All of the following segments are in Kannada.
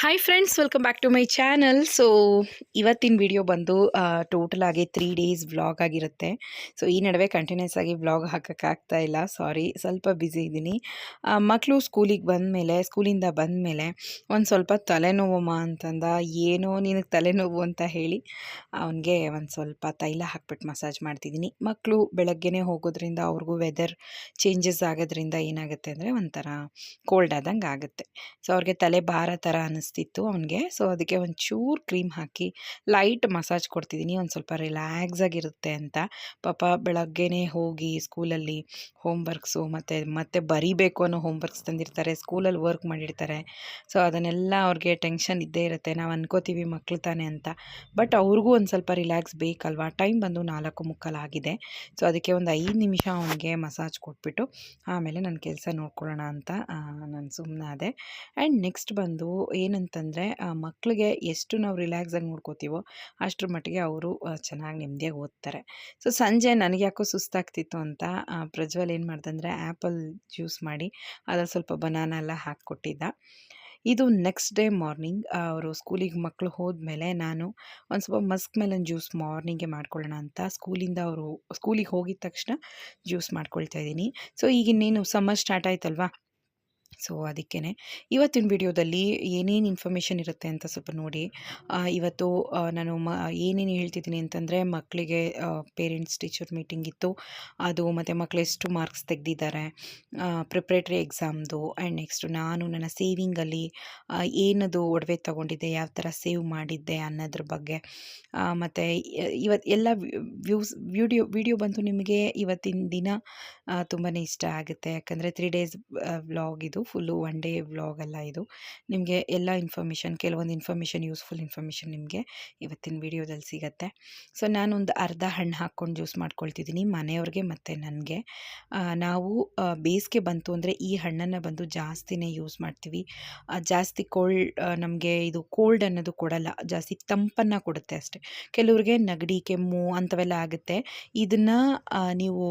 Hi friends welcome back to my channel so ಇವತ್ತಿನ ವಿಡಿಯೋ ಬಂದು ಟೋಟಲ್ ಆಗಿ ತ್ರೀ ಡೇಸ್ ವ್ಲಾಗ್ ಆಗಿರುತ್ತೆ. ಸೊ ಈ ನಡುವೆ ಕಂಟಿನ್ಯೂಸ್ ಆಗಿ ವ್ಲಾಗ್ ಹಾಕೋಕ್ಕಾಗ್ತಾ ಇಲ್ಲ. ಸಾರಿ ಸ್ವಲ್ಪ ಬ್ಯುಸಿ ಇದ್ದೀನಿ ಮಕ್ಕಳು ಸ್ಕೂಲಿಗೆ ಬಂದಮೇಲೆ ಸ್ಕೂಲಿಂದ ಬಂದಮೇಲೆ ಒಂದು ಸ್ವಲ್ಪ ತಲೆನೋವಮ್ಮ ಅಂತಂದ, ಏನೋ ನಿನಗೆ ತಲೆನೋವು ಅಂತ ಹೇಳಿ ಅವನಿಗೆ ಒಂದು ಸ್ವಲ್ಪ ತೈಲ ಹಾಕ್ಬಿಟ್ಟು ಮಸಾಜ್ ಮಾಡ್ತಿದ್ದೀನಿ ಮಕ್ಕಳು ಬೆಳಗ್ಗೆನೇ ಹೋಗೋದ್ರಿಂದ ಅವ್ರಿಗೂ ವೆದರ್ ಚೇಂಜಸ್ ಆಗೋದ್ರಿಂದ ಏನಾಗುತ್ತೆ ಅಂದರೆ ಒಂಥರ ಕೋಲ್ಡ್ ಆದಂಗೆ ಆಗುತ್ತೆ. ಸೊ ಅವ್ರಿಗೆ ತಲೆ ಭಾರ ಥರ ಅನ್ನಿಸ್ತಿತ್ತು ಅವನಿಗೆ. ಸೊ ಅದಕ್ಕೆ ಒಂಚೂರು ಕ್ರೀಮ್ ಹಾಕಿ ಲೈಟ್ ಮಸಾಜ್ ಕೊಡ್ತಿದ್ದೀನಿ ಒಂದು ಸ್ವಲ್ಪ ರಿಲ್ಯಾಕ್ಸ್ ಆಗಿರುತ್ತೆ ಅಂತ. ಪಾಪ ಬೆಳಗ್ಗೆನೇ ಹೋಗಿ ಸ್ಕೂಲಲ್ಲಿ ಹೋಮ್ ವರ್ಕ್ಸು ಮತ್ತು, ಮತ್ತೆ ಬರೀಬೇಕು ಅನ್ನೋ ಹೋಮ್ ವರ್ಕ್ಸ್ ತಂದಿರ್ತಾರೆ. ಸ್ಕೂಲಲ್ಲಿ ವರ್ಕ್ ಮಾಡಿರ್ತಾರೆ. ಸೊ ಅದನ್ನೆಲ್ಲ ಅವ್ರಿಗೆ ಟೆನ್ಷನ್ ಇದ್ದೇ ಇರುತ್ತೆ. ನಾವು ಅನ್ಕೋತೀವಿ ಮಕ್ಳು ತಾನೆ ಅಂತ. ಬಟ್ ಅವ್ರಿಗೂ ಒಂದು ಸ್ವಲ್ಪ ರಿಲ್ಯಾಕ್ಸ್ ಬೇಕಲ್ವಾ? ಟೈಮ್ ಬಂದು ನಾಲ್ಕು ಮುಕ್ಕಾಲಾಗಿದೆ ಸೊ ಅದಕ್ಕೆ ಒಂದು ಐದು ನಿಮಿಷ ಅವನಿಗೆ ಮಸಾಜ್ ಕೊಟ್ಬಿಟ್ಟು ಆಮೇಲೆ ನನ್ನ ಕೆಲಸ ನೋಡ್ಕೊಳ್ಳೋಣ ಅಂತ ನಾನು ಸುಮ್ಮನಾದೆ ಆ್ಯಂಡ್ ನೆಕ್ಸ್ಟ್ ಬಂದು ಏನಂತಂದರೆ ಮಕ್ಕಳಿಗೆ ಎಷ್ಟು ನಾವು ರಿಲ್ಯಾಕ್ಸಾಗಿ ನೋಡ್ಕೋತೀವೋ ಅಷ್ಟರ ಮಟ್ಟಿಗೆ ಅವರು ಚೆನ್ನಾಗಿ ನೆಮ್ಮದಿಯಾಗಿ ಓದ್ತಾರೆ. ಸೊ, ಸಂಜೆ ನನಗೆ ಯಾಕೋ ಸುಸ್ತಾಗ್ತಿತ್ತು ಅಂತ ಪ್ರಜ್ವಲ್ ಏನು ಮಾಡ್ದಂದರೆ ಆ್ಯಪಲ್ ಜ್ಯೂಸ್ ಮಾಡಿ ಅದ್ರಲ್ಲಿ ಸ್ವಲ್ಪ ಬನಾನ ಎಲ್ಲ ಹಾಕ್ಕೊಟ್ಟಿದ್ದ. ಇದು ನೆಕ್ಸ್ಟ್ ಡೇ ಮಾರ್ನಿಂಗ್ ಅವರು ಸ್ಕೂಲಿಗೆ ಮಕ್ಕಳು ಹೋದ್ಮೇಲೆ ನಾನು ಒಂದು ಸ್ವಲ್ಪ ಮಸ್ಕ್ ಮೆಲನ್ ಜ್ಯೂಸ್ ಮಾರ್ನಿಂಗೆ ಮಾಡ್ಕೊಳ್ಳೋಣ ಅಂತ ಸ್ಕೂಲಿಂದ ಅವರು, ಸ್ಕೂಲಿಗೆ ಹೋಗಿದ ತಕ್ಷಣ ಜ್ಯೂಸ್ ಮಾಡ್ಕೊಳ್ತಾ ಇದ್ದೀನಿ. ಸೊ, ಈಗ ಇನ್ನೇನು ಸಮ್ಮರ್ ಸ್ಟಾರ್ಟ್ ಆಯ್ತಲ್ವಾ? ಸೊ ಅದಕ್ಕೇ ಇವತ್ತಿನ ವಿಡಿಯೋದಲ್ಲಿ ಏನೇನು ಇನ್ಫಾರ್ಮೇಷನ್ ಇರುತ್ತೆ ಅಂತ ಸ್ವಲ್ಪ ನೋಡಿ. ಇವತ್ತು ನಾನು ಮ, ಏನೇನು ಹೇಳ್ತಿದ್ದೀನಿ ಅಂತಂದರೆ ಮಕ್ಕಳಿಗೆ ಪೇರೆಂಟ್ಸ್ ಟೀಚರ್ ಮೀಟಿಂಗ್ ಇತ್ತು. ಅದು ಮತ್ತು ಮಕ್ಕಳು ಎಷ್ಟು ಮಾರ್ಕ್ಸ್ ತೆಗೆದಿದ್ದಾರೆ. ಪ್ರಿಪ್ರೇಟ್ರಿ ಎಕ್ಸಾಮ್ದು ಆ್ಯಂಡ್ ನೆಕ್ಸ್ಟು ನಾನು ನನ್ನ ಸೇವಿಂಗಲ್ಲಿ ಏನದು ಒಡವೆ ತೊಗೊಂಡಿದ್ದೆ, ಯಾವ ಥರ ಸೇವ್ ಮಾಡಿದ್ದೆ ಅನ್ನೋದ್ರ ಬಗ್ಗೆ. ಮತ್ತು ಇವತ್ತು ಎಲ್ಲ ವ್ಯೂಸ್, ವಿಡಿಯೋ ವಿಡಿಯೋ ಬಂತು ನಿಮಗೆ ಇವತ್ತಿನ ದಿನ ತುಂಬಾ ಇಷ್ಟ ಆಗುತ್ತೆ. ಯಾಕಂದರೆ ತ್ರೀ ಡೇಸ್ ವ್ಲಾಗ್ ಇದು. ಫುಲ್ಲು ಒನ್ ಡೇ ವ್ಲಾಗ್ ಅಲ್ಲ ಇದು. ನಿಮಗೆ ಎಲ್ಲ ಇನ್ಫಾರ್ಮೇಷನ್ ಕೆಲವೊಂದು ಇನ್ಫಾರ್ಮೇಷನ್ ಯೂಸ್ಫುಲ್ ಇನ್ಫಾರ್ಮೇಷನ್ ನಿಮಗೆ ಇವತ್ತಿನ ವಿಡಿಯೋದಲ್ಲಿ ಸಿಗುತ್ತೆ. ಸೊ ನಾನೊಂದು ಅರ್ಧ ಹಣ್ಣು ಹಾಕ್ಕೊಂಡು ಜ್ಯೂಸ್ ಮಾಡ್ಕೊಳ್ತಿದ್ದೀನಿ. ಮನೆಯವ್ರಿಗೆ ಮತ್ತು ನನಗೆ. ನಾವು ಬೇಸಿಗೆ ಬಂತು ಅಂದರೆ ಈ ಹಣ್ಣನ್ನು ಬಂದು ಜಾಸ್ತಿನೇ ಯೂಸ್ ಮಾಡ್ತೀವಿ. ಜಾಸ್ತಿ ಕೋಲ್ಡ್ ನಮಗೆ ಇದು ಕೋಲ್ಡ್ ಅನ್ನೋದು ಕೊಡಲ್ಲ, ಜಾಸ್ತಿ ತಂಪನ್ನು ಕೊಡುತ್ತೆ ಅಷ್ಟೇ. ಕೆಲವ್ರಿಗೆ ನೆಗಡಿ, ಕೆಮ್ಮು ಅಂಥವೆಲ್ಲ ಆಗುತ್ತೆ. ಇದನ್ನು ನೀವು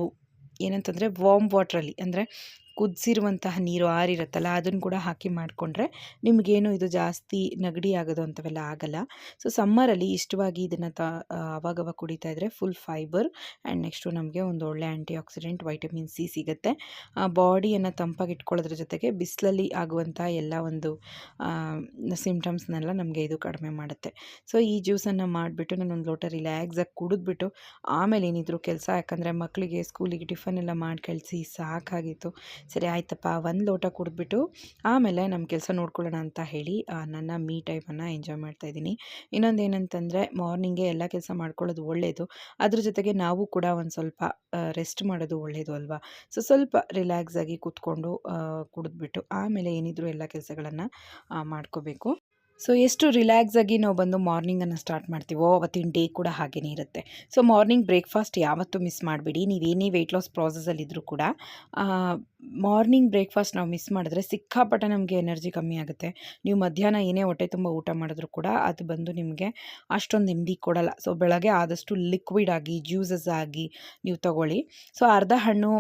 ಏನಂತಂದರೆ ವಾಮ್ ವಾಟ್ರಲ್ಲಿ ಅಂದರೆ ಕುದಿಸಿರುವಂತಹ ನೀರು ಆರಿರುತ್ತಲ್ಲ, ಅದನ್ನು ಕೂಡ ಹಾಕಿ ಮಾಡಿಕೊಂಡ್ರೆ ನಿಮಗೇನು ಇದು ಜಾಸ್ತಿ ನೆಗಡಿ ಆಗೋದು ಅಂಥವೆಲ್ಲ ಆಗಲ್ಲ. ಸೊ ಸಮ್ಮರಲ್ಲಿ ಇಷ್ಟವಾಗಿ ಇದನ್ನು ತ ಅವಾಗವಾಗ ಕುಡಿತಾ ಇದ್ದರೆ ಫುಲ್ ಫೈಬರ್ ಆ್ಯಂಡ್ ನೆಕ್ಸ್ಟು ನಮಗೆ ಒಂದು ಒಳ್ಳೆ ಆ್ಯಂಟಿ ಆಕ್ಸಿಡೆಂಟ್ ವೈಟಮಿನ್ ಸಿ ಸಿಗುತ್ತೆ. ಬಾಡಿಯನ್ನು ತಂಪಾಗಿ ಇಟ್ಕೊಳ್ಳೋದ್ರ ಜೊತೆಗೆ ಬಿಸಿಲಲ್ಲಿ ಆಗುವಂಥ ಎಲ್ಲ ಒಂದು ಸಿಮ್ಟಮ್ಸ್ನೆಲ್ಲ ನಮಗೆ ಇದು ಕಡಿಮೆ ಮಾಡುತ್ತೆ. ಸೊ ಈ ಜ್ಯೂಸನ್ನು ಮಾಡಿಬಿಟ್ಟು ನಾನು ಒಂದು ಲೋಟ ರಿಲ್ಯಾಕ್ಸಾಗಿ ಕುಡಿದ್ಬಿಟ್ಟು ಆಮೇಲೆ ಏನಿದ್ರು ಕೆಲಸ, ಯಾಕಂದರೆ ಮಕ್ಕಳಿಗೆ ಸ್ಕೂಲಿಗೆ ಟಿಫನ್ ಎಲ್ಲ ಮಾಡಿ ಕಳಿಸಿ ಸಾಕಾಗಿತ್ತು. ಸರಿ ಆಯ್ತಪ್ಪ, ಒಂದು ಲೋಟ ಕುಡಿದ್ಬಿಟ್ಟು ಆಮೇಲೆ ನಮ್ಮ ಕೆಲಸ ನೋಡ್ಕೊಳ್ಳೋಣ ಅಂತ ಹೇಳಿ ನನ್ನ ಮೀ ಟೈಮನ್ನು ಎಂಜಾಯ್ ಮಾಡ್ತಾ ಇದ್ದೀನಿ. ಇನ್ನೊಂದು ಏನಂತಂದರೆ ಮಾರ್ನಿಂಗೇ ಎಲ್ಲ ಕೆಲಸ ಮಾಡ್ಕೊಳ್ಳೋದು ಒಳ್ಳೆಯದು ಅದ್ರ ಜೊತೆಗೆ ನಾವು ಕೂಡ ಒಂದು ಸ್ವಲ್ಪ ರೆಸ್ಟ್ ಮಾಡೋದು ಒಳ್ಳೆಯದು ಅಲ್ವಾ? ಸೊ ಸ್ವಲ್ಪ ರಿಲ್ಯಾಕ್ಸ್ ಆಗಿ ಕೂತ್ಕೊಂಡು ಕುಡಿದ್ಬಿಟ್ಟು ಆಮೇಲೆ ಏನಿದ್ರು ಎಲ್ಲ ಕೆಲಸಗಳನ್ನು ಮಾಡ್ಕೋಬೇಕು. ಸೊ ಎಷ್ಟು ರಿಲ್ಯಾಕ್ಸ್ ಆಗಿ ನಾವು ಬಂದು ಮಾರ್ನಿಂಗನ್ನು ಸ್ಟಾರ್ಟ್ ಮಾಡ್ತೀವೋ, ಅವತ್ತಿನ ಡೇ ಕೂಡ ಹಾಗೇನೇ ಇರುತ್ತೆ. ಸೊ ಮಾರ್ನಿಂಗ್ ಬ್ರೇಕ್ಫಾಸ್ಟ್ ಯಾವತ್ತೂ ಮಿಸ್ ಮಾಡಬೇಡಿ. ನೀವೇನೇ ವೆಯ್ಟ್ ಲಾಸ್ ಪ್ರಾಸೆಸಲ್ಲಿದ್ದರೂ ಕೂಡ ಮಾರ್ನಿಂಗ್ ಬ್ರೇಕ್ಫಾಸ್ಟ್ ನಾವು ಮಿಸ್ ಮಾಡಿದ್ರೆ ಸಿಕ್ಕಾಪಟ್ಟೆ ನಮಗೆ ಎನರ್ಜಿ ಕಮ್ಮಿ ಆಗುತ್ತೆ. ನೀವು ಮಧ್ಯಾಹ್ನ ಏನೇ ಹೊಟ್ಟೆ ತುಂಬ ಊಟ ಮಾಡಿದ್ರು ಕೂಡ ಅದು ಬಂದು ನಿಮಗೆ ಅಷ್ಟೊಂದು ನೆಮ್ಮದಿ ಕೊಡಲ್ಲ. ಸೊ, ಬೆಳಗ್ಗೆ ಆದಷ್ಟು ಲಿಕ್ವಿಡ್ ಆಗಿ ಜ್ಯೂಸಸ್ ಆಗಿ ನೀವು ತಗೊಳ್ಳಿ. ಸೊ, ಅರ್ಧ ಹಣ್ಣು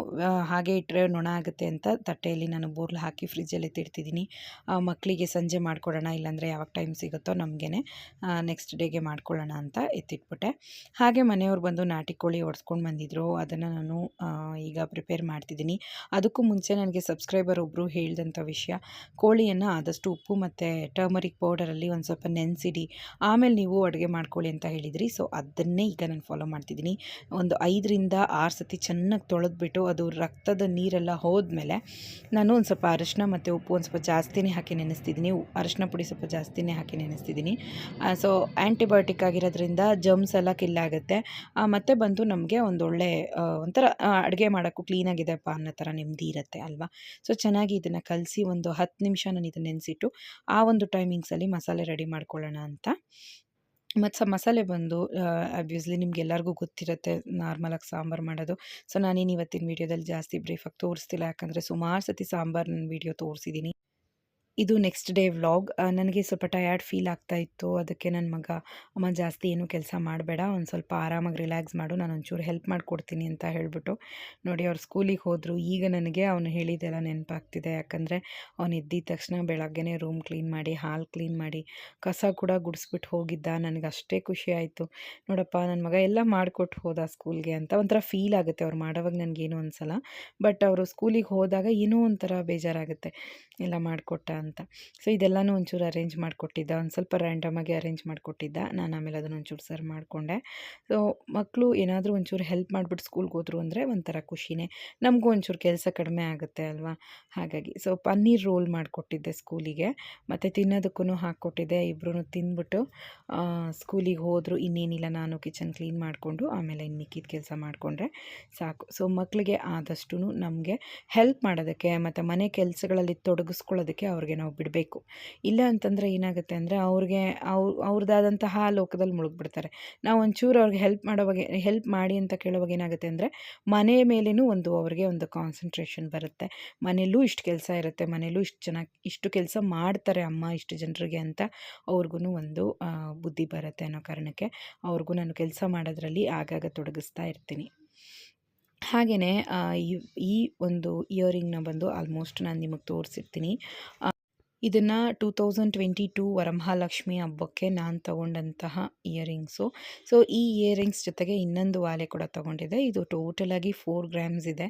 ಹಾಗೆ ಇಟ್ಟರೆ ನೊಣ ಆಗುತ್ತೆ ಅಂತ ತಟ್ಟೆಯಲ್ಲಿ ನಾನು ಬೋರ್ಲ್ ಹಾಕಿ ಫ್ರಿಜ್ಜಲ್ಲಿ ತಿಡ್ತಿದ್ದೀನಿ ಮಕ್ಕಳಿಗೆ ಸಂಜೆ ಮಾಡ್ಕೊಡೋಣ, ಇಲ್ಲಾಂದರೆ ಯಾವಾಗ ಟೈಮ್ ಸಿಗುತ್ತೋ ನಮಗೇ ನೆಕ್ಸ್ಟ್ ಡೇಗೆ ಮಾಡ್ಕೊಳ್ಳೋಣ ಅಂತ ಎತ್ತಿಟ್ಬಿಟ್ಟೆ. ಹಾಗೆ ಮನೆಯವ್ರು ಬಂದು ನಾಟಿ ಕೋಳಿ ಒಡ್ಸ್ಕೊಂಡು ಬಂದಿದ್ರು. ಅದನ್ನು ನಾನು ಈಗ ಪ್ರಿಪೇರ್ ಮಾಡ್ತಿದ್ದೀನಿ. ಅದಕ್ಕೂ ಮುಂಚೆ ನನಗೆ ಸಬ್ಸ್ಕ್ರೈಬರ್ ಒಬ್ಬರು ಹೇಳಿದಂಥ ವಿಷಯ. ಕೋಳಿಯನ್ನು ಆದಷ್ಟು ಉಪ್ಪು ಮತ್ತು ಟರ್ಮರಿಕ್ ಪೌಡರಲ್ಲಿ ಒಂದು ಸ್ವಲ್ಪ ನೆನೆಸಿಡಿ. ಆಮೇಲೆ ನೀವು ಅಡುಗೆ ಮಾಡ್ಕೊಳ್ಳಿ ಅಂತ ಹೇಳಿದ್ರಿ. ಸೊ ಅದನ್ನೇ ಈಗ ನಾನು ಫಾಲೋ ಮಾಡ್ತಿದ್ದೀನಿ. ಒಂದು ಐದರಿಂದ ಆರು ಸತಿ ಚೆನ್ನಾಗಿ ತೊಳೆದ್ಬಿಟ್ಟು ಅದು ರಕ್ತದ ನೀರೆಲ್ಲ ಹೋದ್ಮೇಲೆ ನಾನು ಒಂದು ಸ್ವಲ್ಪ ಅರಿಶಿನ ಮತ್ತು ಉಪ್ಪು ಒಂದು ಸ್ವಲ್ಪ ಜಾಸ್ತಿನೇ ಹಾಕಿ ನೆನೆಸ್ತಿದ್ದೀನಿ. ಅರಶಿನ ಪುಡಿ ಸ್ವಲ್ಪ ಜಾಸ್ತಿನೇ ಹಾಕಿ ನೆನೆಸ್ತಿದ್ದೀನಿ. ಸೊ ಆ್ಯಂಟಿಬಯೋಟಿಕ್ ಆಗಿರೋದ್ರಿಂದ ಜರ್ಮ್ಸ್ ಎಲ್ಲ ಕಿಲ್ ಆಗುತ್ತೆ. ಮತ್ತು ಬಂದು ನಮಗೆ ಒಂದೊಳ್ಳೆ ಒಂಥರ ಅಡುಗೆ ಮಾಡೋಕ್ಕೂ ಕ್ಲೀನಾಗಿದೆಪ್ಪ ಅನ್ನೋ ಥರ ನೆಮ್ಮದಿ ಇರುತ್ತೆ. ಅಲ್ವಾ? ಸೊ, ಚೆನ್ನಾಗಿ ಇದನ್ನು ಕಲಸಿ ಒಂದು ಹತ್ತು ನಿಮಿಷ ನಾನು ಇದನ್ನು ನೆನೆಸಿಟ್ಟು ಆ ಒಂದು ಟೈಮಿಂಗ್ಸಲ್ಲಿ ಮಸಾಲೆ ರೆಡಿ ಮಾಡ್ಕೊಳ್ಳೋಣ ಅಂತ. ಮತ್ತು ಮಸಾಲೆ ಬಂದು ಅಬ್ವಿಯಸ್ಲಿ ನಿಮ್ಗೆ ಎಲ್ಲರಿಗೂ ಗೊತ್ತಿರುತ್ತೆ ನಾರ್ಮಲಾಗಿ ಸಾಂಬಾರು ಮಾಡೋದು. ಸೊ, ನಾನೇನು ಇವತ್ತಿನ ವೀಡಿಯೋದಲ್ಲಿ ಜಾಸ್ತಿ ಬ್ರೀಫಾಗಿ ತೋರಿಸ್ತಿಲ್ಲ ಯಾಕಂದರೆ ಸುಮಾರು ಸತಿ ಸಾಂಬಾರು ನನ್ನ ವೀಡಿಯೋ ತೋರಿಸಿದ್ದೀನಿ ಇದು ನೆಕ್ಸ್ಟ್ ಡೇ ವ್ಲಾಗ್ ನನಗೆ ಸ್ವಲ್ಪ ಟಯರ್ಡ್ ಫೀಲ್ ಆಗ್ತಾ ಇತ್ತು. ಅದಕ್ಕೆ ನನ್ನ ಮಗ, ಅಮ್ಮ, ಜಾಸ್ತಿ ಏನು ಕೆಲಸ ಮಾಡಬೇಡ. ಒಂದು ಸ್ವಲ್ಪ ಆರಾಮಾಗಿ ರಿಲ್ಯಾಕ್ಸ್ ಮಾಡು. ನಾನು ಒಂಚೂರು ಹೆಲ್ಪ್ ಮಾಡಿಕೊಡ್ತೀನಿ ಅಂತ ಹೇಳಿಬಿಟ್ಟು ನೋಡಿ ಅವ್ರು ಸ್ಕೂಲಿಗೆ ಹೋದರು. ಈಗ ನನಗೆ ಅವನು ಹೇಳಿದ್ದೆಲ್ಲ ನೆನಪಾಗ್ತಿದೆ. ಯಾಕಂದರೆ ಅವನು ಎದ್ದಿದ ತಕ್ಷಣ ಬೆಳಗ್ಗೆನೇ ರೂಮ್ ಕ್ಲೀನ್ ಮಾಡಿ ಹಾಲ್ ಕ್ಲೀನ್ ಮಾಡಿ ಕಸ ಕೂಡ ಗುಡಿಸ್ಬಿಟ್ಟು ಹೋಗಿದ್ದ. ನನಗೆ ಅಷ್ಟೇ ಖುಷಿ ಆಯಿತು. ನೋಡಪ್ಪ ನನ್ನ ಮಗ ಎಲ್ಲ ಮಾಡಿಕೊಟ್ಟು ಹೋದ ಸ್ಕೂಲ್ಗೆ ಅಂತ ಒಂಥರ ಫೀಲ್ ಆಗುತ್ತೆ. ಅವ್ರು ಮಾಡೋವಾಗ ನನಗೇನು ಅನಿಸಲ್ಲ. ಬಟ್ ಅವರು ಸ್ಕೂಲಿಗೆ ಹೋದಾಗ ಏನೋ ಒಂಥರ ಬೇಜಾರಾಗುತ್ತೆ. ಎಲ್ಲ ಮಾಡಿಕೊಟ್ಟ ಅಂತ. ಸೊ ಇದೆಲ್ಲನೂ ಒಂಚೂರು ಅರೇಂಜ್ ಮಾಡಿಕೊಟ್ಟಿದ್ದ. ಒಂದು ಸ್ವಲ್ಪ ರ್ಯಾಂಡಮಾಗಿ ಅರೇಂಜ್ ಮಾಡಿಕೊಟ್ಟಿದ್ದ. ನಾನು ಆಮೇಲೆ ಅದನ್ನು ಒಂಚೂರು ಸರ್ ಮಾಡಿಕೊಂಡೆ. ಸೊ ಮಕ್ಕಳು ಏನಾದರೂ ಒಂಚೂರು ಹೆಲ್ಪ್ ಮಾಡಿಬಿಟ್ಟು ಸ್ಕೂಲ್ಗೆ ಹೋದ್ರು ಅಂದರೆ ಒಂಥರ ಖುಷಿನೇ. ನಮಗೂ ಒಂಚೂರು ಕೆಲಸ ಕಡಿಮೆ ಆಗುತ್ತೆ ಅಲ್ವಾ? ಹಾಗಾಗಿ. ಸೊ ಪನ್ನೀರ್ ರೋಲ್ ಮಾಡಿಕೊಟ್ಟಿದ್ದೆ ಸ್ಕೂಲಿಗೆ ಮತ್ತು ತಿನ್ನೋದಕ್ಕೂ ಹಾಕ್ಕೊಟ್ಟಿದ್ದೆ. ಇಬ್ಬರೂ ತಿಂದ್ಬಿಟ್ಟು ಸ್ಕೂಲಿಗೆ ಹೋದರು. ಇನ್ನೇನಿಲ್ಲ. ನಾನು ಕಿಚನ್ ಕ್ಲೀನ್ ಮಾಡಿಕೊಂಡು ಆಮೇಲೆ ಇನ್ನು ಮಿಕ್ಕಿದ ಕೆಲಸ ಮಾಡಿಕೊಂಡ್ರೆ ಸಾಕು. ಸೊ ಮಕ್ಕಳಿಗೆ ಆದಷ್ಟು ನಮಗೆ ಹೆಲ್ಪ್ ಮಾಡೋದಕ್ಕೆ ಮತ್ತು ಮನೆ ಕೆಲಸಗಳಲ್ಲಿ ತೊಡಗಿಸ್ಕೊಳ್ಳೋದಕ್ಕೆ ಅವ್ರಿಗೆ ನಾವು ಬಿಡಬೇಕು. ಇಲ್ಲ ಅಂತಂದರೆ ಏನಾಗುತ್ತೆ ಅಂದರೆ ಅವ್ರಿಗೆ ಅವ್ರ ಅವ್ರದ್ದಾದಂತಹ ಲೋಕದಲ್ಲಿ ಮುಳುಗ್ಬಿಡ್ತಾರೆ. ನಾವು ಒಂಚೂರು ಅವ್ರಿಗೆ ಹೆಲ್ಪ್ ಮಾಡೋವಾಗ ಹೆಲ್ಪ್ ಮಾಡಿ ಅಂತ ಕೇಳುವಾಗ ಏನಾಗುತ್ತೆ ಅಂದರೆ ಮನೆ ಮೇಲೇನೂ ಒಂದು ಅವ್ರಿಗೆ ಒಂದು ಕಾನ್ಸಂಟ್ರೇಷನ್ ಬರುತ್ತೆ. ಮನೆಯಲ್ಲೂ ಇಷ್ಟು ಕೆಲಸ ಇರುತ್ತೆ, ಮನೆಯಲ್ಲೂ ಇಷ್ಟು ಚೆನ್ನಾಗಿ ಇಷ್ಟು ಕೆಲಸ ಮಾಡ್ತಾರೆ ಅಮ್ಮ ಇಷ್ಟು ಜನರಿಗೆ ಅಂತ ಅವ್ರಿಗೂ ಒಂದು ಬುದ್ಧಿ ಬರುತ್ತೆ ಅನ್ನೋ ಕಾರಣಕ್ಕೆ ಅವ್ರಿಗೂ ನಾನು ಕೆಲಸ ಮಾಡೋದ್ರಲ್ಲಿ ಆಗಾಗ ತೊಡಗಿಸ್ತಾ ಇರ್ತೀನಿ. ಹಾಗೆಯೇ ಈ ಒಂದು ಇಯರಿಂಗ್ನ ಬಂದು ಆಲ್ಮೋಸ್ಟ್ ನಾನು ನಿಮಗೆ ತೋರಿಸಿರ್ತೀನಿ. ಇದನ್ನು two thousand twenty two Varamahalakshmi ಹಬ್ಬಕ್ಕೆ ನಾನು ತಗೊಂಡಂತಹ ಇಯರಿಂಗ್ಸು ಸೊ ಈ ಇಯರಿಂಗ್ಸ್ ಜೊತೆಗೆ ಇನ್ನೊಂದು ವಾಲೆ ಕೂಡ ತಗೊಂಡಿದೆ ಇದು ಟೋಟಲಾಗಿ ಫೋರ್ ಗ್ರಾಮ್ಸ್ ಇದೆ.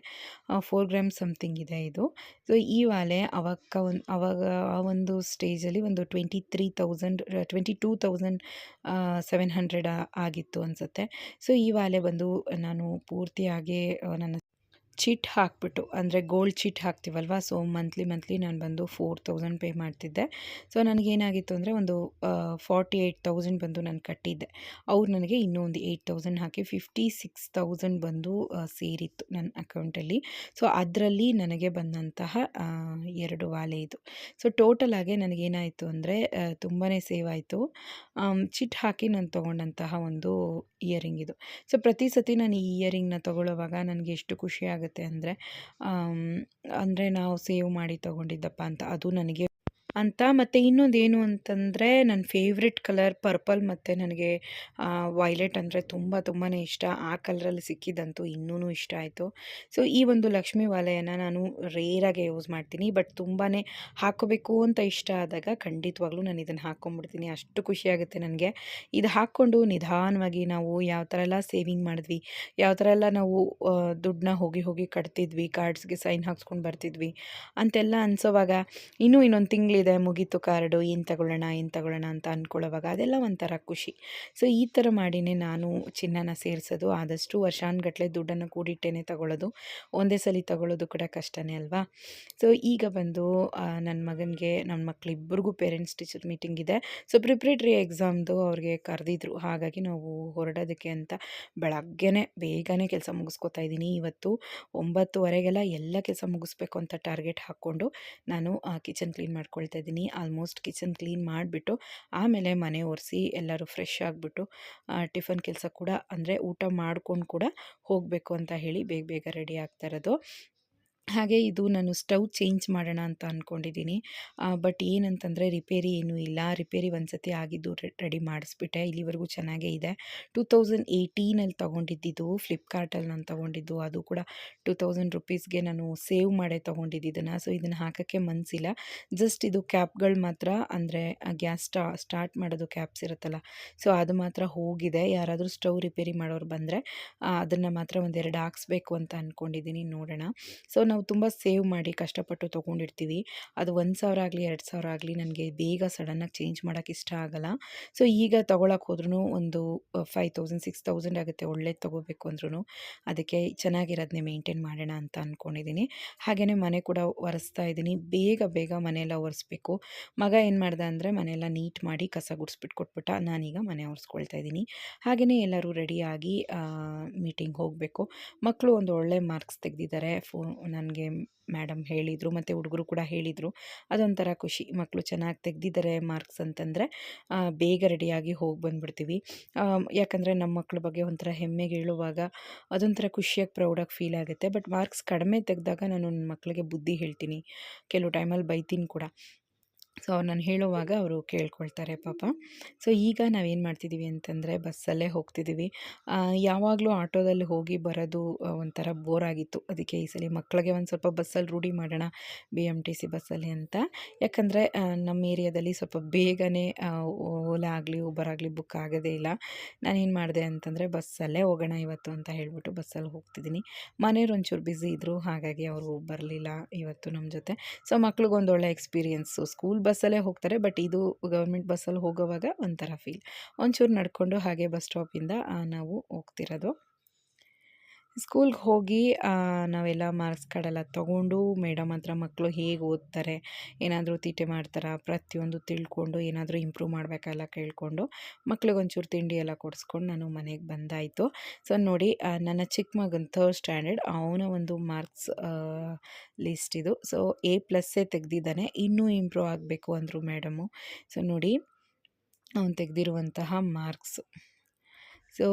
ಫೋರ್ ಗ್ರಾಮ್ಸ್ ಸಮಥಿಂಗ್ ಇದೆ ಇದು. ಸೊ ಈ ವಾಲೆ ಅವಕ್ಕ ಒಂದು, ಅವಾಗ ಆ ಒಂದು ಸ್ಟೇಜಲ್ಲಿ ಒಂದು twenty three thousand twenty two thousand seven hundred ಆಗಿತ್ತು ಅನಿಸುತ್ತೆ. ಸೊ ಈ ವಾಲೆ ಬಂದು ನಾನು ಪೂರ್ತಿಯಾಗಿ ನನ್ನ ಚಿಟ್ ಹಾಕಿಬಿಟ್ಟು, ಅಂದರೆ ಗೋಲ್ಡ್ ಚಿಟ್ ಹಾಕ್ತೀವಲ್ವ? ಸೊ ಮಂತ್ಲಿ ಮಂತ್ಲಿ ನಾನು ಬಂದು ಫೋರ್ ತೌಸಂಡ್ ಪೇ ಮಾಡ್ತಿದ್ದೆ. ಸೊ ನನಗೇನಾಗಿತ್ತು ಅಂದರೆ ಒಂದು ಫಾರ್ಟಿ ಏಯ್ಟ್ ತೌಸಂಡ್ ಬಂದು ನಾನು ಕಟ್ಟಿದ್ದೆ. ಅವ್ರು ನನಗೆ ಇನ್ನೂ ಒಂದು ಏಯ್ಟ್ ತೌಸಂಡ್ ಹಾಕಿ ಫಿಫ್ಟಿ ಸಿಕ್ಸ್ ತೌಸಂಡ್ ಬಂದು ಸೇರಿತ್ತು ನನ್ನ ಅಕೌಂಟಲ್ಲಿ. ಸೊ ಅದರಲ್ಲಿ ನನಗೆ ಬಂದಂತಹ ಎರಡು ವಾಲೆ ಇದು. ಸೊ ಟೋಟಲ್ ಆಗಿ ನನಗೇನಾಯಿತು ಅಂದರೆ ತುಂಬಾ ಸೇವ್ ಆಯಿತು. ಚಿಟ್ ಹಾಕಿ ನಾನು ತೊಗೊಂಡಂತಹ ಒಂದು ಇಯರಿಂಗ್ ಇದು. ಸೊ ಪ್ರತಿ ಸತಿ ನಾನು ಈ ಇಯರಿಂಗ್ನ ತೊಗೊಳ್ಳೋವಾಗ ನನಗೆ ಎಷ್ಟು ಖುಷಿ ಅಂದರೆ ಅಂದರೆ ನಾವು ಸೇವ್ ಮಾಡಿ ತೊಗೊಂಡಿದ್ದಪ್ಪ ಅಂತ ಅದು ನನಗೆ ಅಂತ ಮತ್ತು ಇನ್ನೊಂದು ಏನು ಅಂತಂದರೆ ನನ್ನ ಫೇವ್ರೆಟ್ ಕಲರ್ ಪರ್ಪಲ್ ಮತ್ತು ನನಗೆ ವೈಲೆಟ್ ಅಂದರೆ ತುಂಬ ತುಂಬಾ ಇಷ್ಟ. ಆ ಕಲರಲ್ಲಿ ಸಿಕ್ಕಿದ್ದಂತೂ ಇನ್ನೂ ಇಷ್ಟ ಆಯಿತು. ಸೊ ಈ ಒಂದು ಲಕ್ಷ್ಮಿ ವಲಯನ ನಾನು ರೇರಾಗೆ ಯೂಸ್ ಮಾಡ್ತೀನಿ. ಬಟ್ ತುಂಬಾ ಹಾಕೋಬೇಕು ಅಂತ ಇಷ್ಟ ಆದಾಗ ಖಂಡಿತವಾಗ್ಲೂ ನಾನು ಇದನ್ನು ಹಾಕ್ಕೊಂಬಿಡ್ತೀನಿ ಅಷ್ಟು ಖುಷಿಯಾಗುತ್ತೆ ನನಗೆ. ಇದು ಹಾಕ್ಕೊಂಡು ನಿಧಾನವಾಗಿ ನಾವು ಯಾವ ಥರ ಎಲ್ಲ ಸೇವಿಂಗ್ ಮಾಡಿದ್ವಿ, ಯಾವ ಥರ ಎಲ್ಲ ನಾವು ದುಡ್ಡನ್ನ ಹೋಗಿ ಹೋಗಿ ಕಟ್ತಿದ್ವಿ ಕಾರ್ಡ್ಸ್ಗೆ ಸೈನ್ ಹಾಕ್ಸ್ಕೊಂಡು ಬರ್ತಿದ್ವಿ ಅಂತೆಲ್ಲ ಅನ್ಸೋವಾಗ ಇನ್ನೂ ಇನ್ನೊಂದು ತಿಂಗಳು ಇದೆ, ಮುಗೀತು ಕಾರ್ಡು, ಏನು ತಗೊಳ್ಳೋಣ ಏನು ತಗೊಳ್ಳೋಣ ಅಂತ ಅಂದ್ಕೊಳ್ಳೋವಾಗ ಅದೆಲ್ಲ ಒಂಥರ ಖುಷಿ. ಸೊ, ಈ ಥರ ಮಾಡಿನೇ ನಾನು ಚಿನ್ನನ ಸೇರಿಸೋದು. ಆದಷ್ಟು ವರ್ಷಾನುಗಟ್ಲೆ ದುಡ್ಡನ್ನು ಕೂಡಿಟ್ಟೇ ತಗೊಳ್ಳೋದು. ಒಂದೇ ಸಲ ತಗೊಳ್ಳೋದು ಕೂಡ ಕಷ್ಟನೇ ಅಲ್ವಾ? ಸೊ, ಈಗ ಬಂದು ನನ್ನ ಮಗನಿಗೆ ನನ್ನ ಮಕ್ಕಳಿಬ್ಬರಿಗೂ ಪೇರೆಂಟ್ಸ್ ಟೀಚರ್ ಮೀಟಿಂಗ್ ಇದೆ. ಸೊ, ಪ್ರಿಪ್ರೇಟ್ರಿ ಎಕ್ಸಾಮ್ದು ಅವ್ರಿಗೆ ಕರೆದಿದ್ರು. ಹಾಗಾಗಿ ನಾವು ಹೊರಡೋದಕ್ಕೆ ಅಂತ ಬೆಳಗ್ಗೆನೇ ಬೇಗನೆ ಕೆಲಸ ಮುಗಿಸ್ಕೊತಾ ಇದ್ದೀನಿ. ಇವತ್ತು ಒಂಬತ್ತುವರೆಗೆಲ್ಲ ಎಲ್ಲ ಕೆಲಸ ಮುಗಿಸ್ಬೇಕು ಅಂತ ಟಾರ್ಗೆಟ್ ಹಾಕ್ಕೊಂಡು ನಾನು ಕಿಚನ್ ಕ್ಲೀನ್ ಮಾಡ್ಕೊಳ್ತಾ ಇದ್ದೀನಿ. ಆಲ್ಮೋಸ್ಟ್ ಕಿಚನ್ ಕ್ಲೀನ್ ಮಾಡಿಬಿಟ್ಟು, ಆಮೇಲೆ ಮನೆ ಒರೆಸಿ ಎಲ್ಲರೂ ಫ್ರೆಶ್ ಆಗಿಬಿಟ್ಟು ಟಿಫನ್ ಕೆಲಸ ಕೂಡ, ಅಂದರೆ ಊಟ ಮಾಡ್ಕೊಂಡು ಕೂಡ ಹೋಗಬೇಕು ಅಂತ ಹೇಳಿ ಬೇಗ ಬೇಗ ರೆಡಿ ಆಗ್ತಾ ಇರೋದು. ಹಾಗೆ ಇದು ನಾನು ಸ್ಟವ್ ಚೇಂಜ್ ಮಾಡೋಣ ಅಂತ ಅಂದ್ಕೊಂಡಿದ್ದೀನಿ ಬಟ್ ಏನಂತಂದರೆ ರಿಪೇರಿ ಏನೂ ಇಲ್ಲ. ರಿಪೇರಿ ಒಂದು ಸತಿ ಆಗಿದ್ದು ರೆಡಿ ಮಾಡಿಸ್ಬಿಟ್ಟೆ. ಇಲ್ಲಿವರೆಗೂ ಚೆನ್ನಾಗೇ ಇದೆ. ಟೂ ತೌಸಂಡ್ ಏಯ್ಟೀನಲ್ಲಿ ತೊಗೊಂಡಿದ್ದು ಫ್ಲಿಪ್ಕಾರ್ಟಲ್ಲಿ ನಾನು ತೊಗೊಂಡಿದ್ದು, ಅದು ಕೂಡ ಟೂ ತೌಸಂಡ್ ರುಪೀಸ್ಗೆ ನಾನು ಸೇವ್ ಮಾಡೇ ತೊಗೊಂಡಿದ್ದು ಇದನ್ನು. ಸೊ, ಇದನ್ನು ಹಾಕೋಕ್ಕೆ ಮನಸ್ಸಿಲ್ಲ ಜಸ್ಟ್ ಇದು ಕ್ಯಾಪ್ಗಳು ಮಾತ್ರ, ಅಂದರೆ ಗ್ಯಾಸ್ ಸ್ಟಾ, ಸ್ಟಾರ್ಟ್ ಮಾಡೋದು ಕ್ಯಾಪ್ಸ್ ಇರುತ್ತಲ್ಲ, ಸೊ ಅದು ಮಾತ್ರ ಹೋಗಿದೆ. ಯಾರಾದರೂ ಸ್ಟವ್ ರಿಪೇರಿ ಮಾಡೋರು ಬಂದರೆ ಅದನ್ನು ಮಾತ್ರ ಒಂದೆರಡು ಹಾಕ್ಸ್ಬೇಕು ಅಂತ ಅಂದ್ಕೊಂಡಿದ್ದೀನಿ ನೋಡೋಣ. ಸೊ ನಾವು ತುಂಬ ಸೇವ್ ಮಾಡಿ ಕಷ್ಟಪಟ್ಟು ತೊಗೊಂಡಿರ್ತೀವಿ. ಅದು ಒಂದು ಸಾವಿರ ಆಗಲಿ, ಎರಡು ಸಾವಿರ ಆಗಲಿ ನನಗೆ ಬೇಗ ಸಡನ್ನಾಗಿ ಚೇಂಜ್ ಮಾಡೋಕ್ಕೆ ಇಷ್ಟ ಆಗಲ್ಲ. ಸೊ ಈಗ ತೊಗೊಳಕ್ಕೆ ಹೋದ್ರೂ ಒಂದು ಫೈವ್ ತೌಸಂಡ್ ಸಿಕ್ಸ್ ತೌಸಂಡ್ ಆಗುತ್ತೆ. ಒಳ್ಳೇದು ತೊಗೋಬೇಕು ಅಂದ್ರೂ ಅದಕ್ಕೆ ಚೆನ್ನಾಗಿರೋದನ್ನೇ ಮೇಂಟೈನ್ ಮಾಡೋಣ ಅಂತ ಅಂದ್ಕೊಂಡಿದ್ದೀನಿ ಹಾಗೆಯೇ ಮನೆ ಕೂಡ ಒರೆಸ್ತಾ ಇದ್ದೀನಿ ಬೇಗ ಬೇಗ ಮನೆಯೆಲ್ಲ ಒರೆಸ್ಬೇಕು. ಮಗ ಏನು ಮಾಡ್ದೆ ಅಂದರೆ ಮನೆಯೆಲ್ಲ ನೀಟ್ ಮಾಡಿ ಕಸ ಗುಡಿಸ್ಬಿಟ್ಟು ಕೊಟ್ಬಿಟ್ಟ ನಾನೀಗ ಮನೆ ಒರೆಸ್ಕೊಳ್ತಾ ಇದ್ದೀನಿ ಹಾಗೆಯೇ ಎಲ್ಲರೂ ರೆಡಿಯಾಗಿ ಮೀಟಿಂಗ್ ಹೋಗಬೇಕು. ಮಕ್ಕಳು ಒಂದು ಒಳ್ಳೆ ಮಾರ್ಕ್ಸ್ ತೆಗೆದಿದ್ದಾರೆ. ಫೋ ನನಗೆ ಮೇಡಮ್ ಹೇಳಿದರು, ಮತ್ತು ಹುಡುಗರು ಕೂಡ ಹೇಳಿದರು, ಅದೊಂಥರ ಖುಷಿ. ಮಕ್ಕಳು ಚೆನ್ನಾಗಿ ತೆಗೆದಿದ್ದಾರೆ ಮಾರ್ಕ್ಸ್ ಅಂತಂದರೆ ಬೇಗ ರೆಡಿಯಾಗಿ ಹೋಗಿ ಬಂದುಬಿಡ್ತೀವಿ. ಯಾಕಂದರೆ ನಮ್ಮ ಮಕ್ಕಳ ಬಗ್ಗೆ ಒಂಥರ ಹೆಮ್ಮೆಗೆ ಹೇಳುವಾಗ ಅದೊಂಥರ ಖುಷಿಯಾಗಿ, ಪ್ರೌಡಾಗಿ ಫೀಲ್ ಆಗುತ್ತೆ. ಬಟ್ ಮಾರ್ಕ್ಸ್ ಕಡಿಮೆ ತೆಗೆದಾಗ ನಾನು ನನ್ನ ಮಕ್ಕಳಿಗೆ ಬುದ್ಧಿ ಹೇಳ್ತೀನಿ. ಕೆಲವು ಟೈಮಲ್ಲಿ ಬೈತೀನಿ ಕೂಡ. ಸೊ, ನಾನು ಹೇಳುವಾಗ ಅವರು ಕೇಳ್ಕೊಳ್ತಾರೆ ಪಾಪ. ಸೊ, ಈಗ ನಾವೇನು ಮಾಡ್ತಿದ್ದೀವಿ ಅಂತಂದರೆ ಬಸ್ಸಲ್ಲೇ ಹೋಗ್ತಿದ್ದೀವಿ ಯಾವಾಗಲೂ ಆಟೋದಲ್ಲಿ ಹೋಗಿ ಬರೋದು ಒಂಥರ ಬೋರ್ ಆಗಿತ್ತು ಅದಕ್ಕೆ ಈ ಸಲ ಮಕ್ಕಳಿಗೆ ಒಂದು ಸ್ವಲ್ಪ ಬಸ್ಸಲ್ಲಿ ರೂಢಿ ಮಾಡೋಣ, ಬಿ ಎಂ ಟಿ ಸಿ ಬಸ್ಸಲ್ಲಿ ಅಂತ. ಯಾಕಂದರೆ ನಮ್ಮ ಏರಿಯಾದಲ್ಲಿ ಸ್ವಲ್ಪ ಬೇಗನೆ ಓಲಾ ಆಗಲಿ ಊಬರ್ ಆಗಲಿ ಬುಕ್ ಆಗೋದೇ ಇಲ್ಲ. ನಾನೇನು ಮಾಡಿದೆ ಅಂತಂದರೆ ಬಸ್ಸಲ್ಲೇ ಹೋಗೋಣ ಇವತ್ತು ಅಂತ ಹೇಳ್ಬಿಟ್ಟು ಬಸ್ಸಲ್ಲಿ ಹೋಗ್ತಿದ್ದೀನಿ ಮನೆಯವ್ರು ಒಂಚೂರು ಬ್ಯುಸಿ ಇದ್ದರು ಹಾಗಾಗಿ ಅವರು ಬರಲಿಲ್ಲ ಇವತ್ತು ನಮ್ಮ ಜೊತೆ. ಸೊ, ಮಕ್ಳಿಗೊಂದು ಒಳ್ಳೆ ಎಕ್ಸ್ಪೀರಿಯೆನ್ಸು ಸ್ಕೂಲ್ ಬಸ್ಸಲ್ಲೇ ಹೋಗ್ತಾರೆ, ಬಟ್ ಇದು ಗೌರ್ಮೆಂಟ್ ಬಸ್ಸಲ್ಲಿ ಹೋಗೋವಾಗ ಒಂಥರ ಫೀಲ್. ಒಂಚೂರು ನಡ್ಕೊಂಡು ಹಾಗೆ ಬಸ್ ಸ್ಟಾಪಿಂದ ನಾವು ಹೋಗ್ತಿರೋದು. ಸ್ಕೂಲ್ಗೆ ಹೋಗಿ ನಾವೆಲ್ಲ ಮಾರ್ಕ್ಸ್ ಕಾರ್ಡೆಲ್ಲ ತೊಗೊಂಡು, ಮೇಡಮ್ ಹತ್ರ ಮಕ್ಕಳು ಹೇಗೆ ಓದ್ತಾರೆ, ಏನಾದರೂ ತೀಟೆ ಮಾಡ್ತಾರಾ, ಪ್ರತಿಯೊಂದು ತಿಳ್ಕೊಂಡು, ಏನಾದರೂ ಇಂಪ್ರೂವ್ ಮಾಡಬೇಕಲ್ಲ ಕೇಳಿಕೊಂಡು, ಮಕ್ಳಿಗೆ ಒಂಚೂರು ತಿಂಡಿ ಎಲ್ಲ ಕೊಡಿಸ್ಕೊಂಡು ನಾನು ಮನೆಗೆ ಬಂದಾಯಿತು. ಸೊ, ನೋಡಿ ನನ್ನ ಚಿಕ್ಕ ಮಗನ ಥರ್ಡ್ ಸ್ಟ್ಯಾಂಡರ್ಡ್ ಅವನ ಒಂದು ಮಾರ್ಕ್ಸ್ ಲಿಸ್ಟ್ ಇದು. ಸೊ ಎ ಪ್ಲಸ್ಸೇ ತೆಗೆದಿದ್ದಾನೆ, ಇನ್ನೂ ಇಂಪ್ರೂವ್ ಆಗಬೇಕು ಅಂದರು ಮೇಡಮು. ಸೊ, ನೋಡಿ, ಅವನು ತೆಗೆದಿರುವಂತಹ ಮಾರ್ಕ್ಸ್. ಸೊ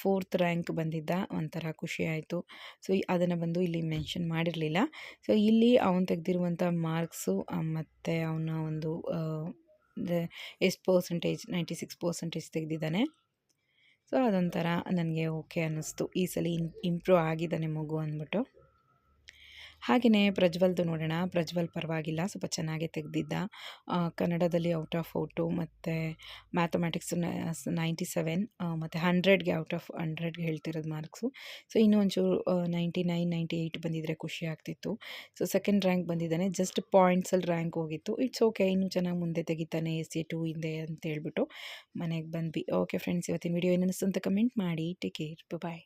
ಫೋರ್ತ್ ರ್ಯಾಂಕ್ ಬಂದಿದ್ದ ಒಂಥರ ಖುಷಿ ಆಯಿತು. ಸೊ ಅದನ್ನು ಬಂದು ಇಲ್ಲಿ ಮೆನ್ಷನ್ ಮಾಡಿರಲಿಲ್ಲ. ಸೊ, ಇಲ್ಲಿ ಅವನು ತೆಗೆದಿರುವಂಥ ಮಾರ್ಕ್ಸು ಮತ್ತು ಅವನ ಒಂದು ಎಷ್ಟು ಪರ್ಸೆಂಟೇಜ್, ನೈಂಟಿ ಸಿಕ್ಸ್ ಪರ್ಸೆಂಟೇಜ್ ತೆಗೆದಿದ್ದಾನೆ. ಸೊ, ಅದೊಂಥರ ನನಗೆ ಓಕೆ ಅನ್ನಿಸ್ತು. ಈ ಸಲ ಇನ್, ಇಂಪ್ರೂವ್ ಆಗಿದ್ದಾನೆ ಮಗು ಅಂದ್ಬಿಟ್ಟು. ಹಾಗೆಯೇ ಪ್ರಜ್ವಲ್ದು ನೋಡೋಣ. ಪ್ರಜ್ವಲ್ ಪರವಾಗಿಲ್ಲ, ಸ್ವಲ್ಪ ಚೆನ್ನಾಗೇ ತೆಗೆದಿದ್ದ. ಕನ್ನಡದಲ್ಲಿ ಔಟ್ ಆಫ್ ಔಟು ಮತ್ತು ಮ್ಯಾಥಮೆಟಿಕ್ಸ್ ನೈಂಟಿ ಸೆವೆನ್ ಮತ್ತು ಹಂಡ್ರೆಡ್ಗೆ ಔಟ್ ಆಫ್ ಹಂಡ್ರೆಡ್ಗೆ ಹೇಳ್ತಿರೋದು ಮಾರ್ಕ್ಸು. ಸೊ ಇನ್ನೂ ಒಂಚೂರು ನೈಂಟಿ ನೈನ್, ನೈಂಟಿ ಏಯ್ಟ್ ಬಂದಿದ್ದರೆ ಖುಷಿ ಆಗ್ತಿತ್ತು. ಸೊ, ಸೆಕೆಂಡ್ ರ್ಯಾಂಕ್ ಬಂದಿದ್ದಾನೆ. ಜಸ್ಟ್ ಪಾಯಿಂಟ್ಸಲ್ಲಿ ರ್ಯಾಂಕ್ ಹೋಗಿತ್ತು. ಇಟ್ಸ್ ಓಕೆ, ಇನ್ನೂ ಚೆನ್ನಾಗಿ ಮುಂದೆ ತೆಗಿತಾನೆ ಎಸ್ ಸಿ ಟು ಹಿಂದೆ ಅಂತ ಹೇಳ್ಬಿಟ್ಟು ಮನೆಗೆ ಬಂದ್ವಿ. ಓಕೆ, ಫ್ರೆಂಡ್ಸ್, ಇವತ್ತಿನ ವಿಡಿಯೋ ಏನಿಸ್ತು ಅಂತ ಕಮೆಂಟ್ ಮಾಡಿ. Take care. ಬಾಯ್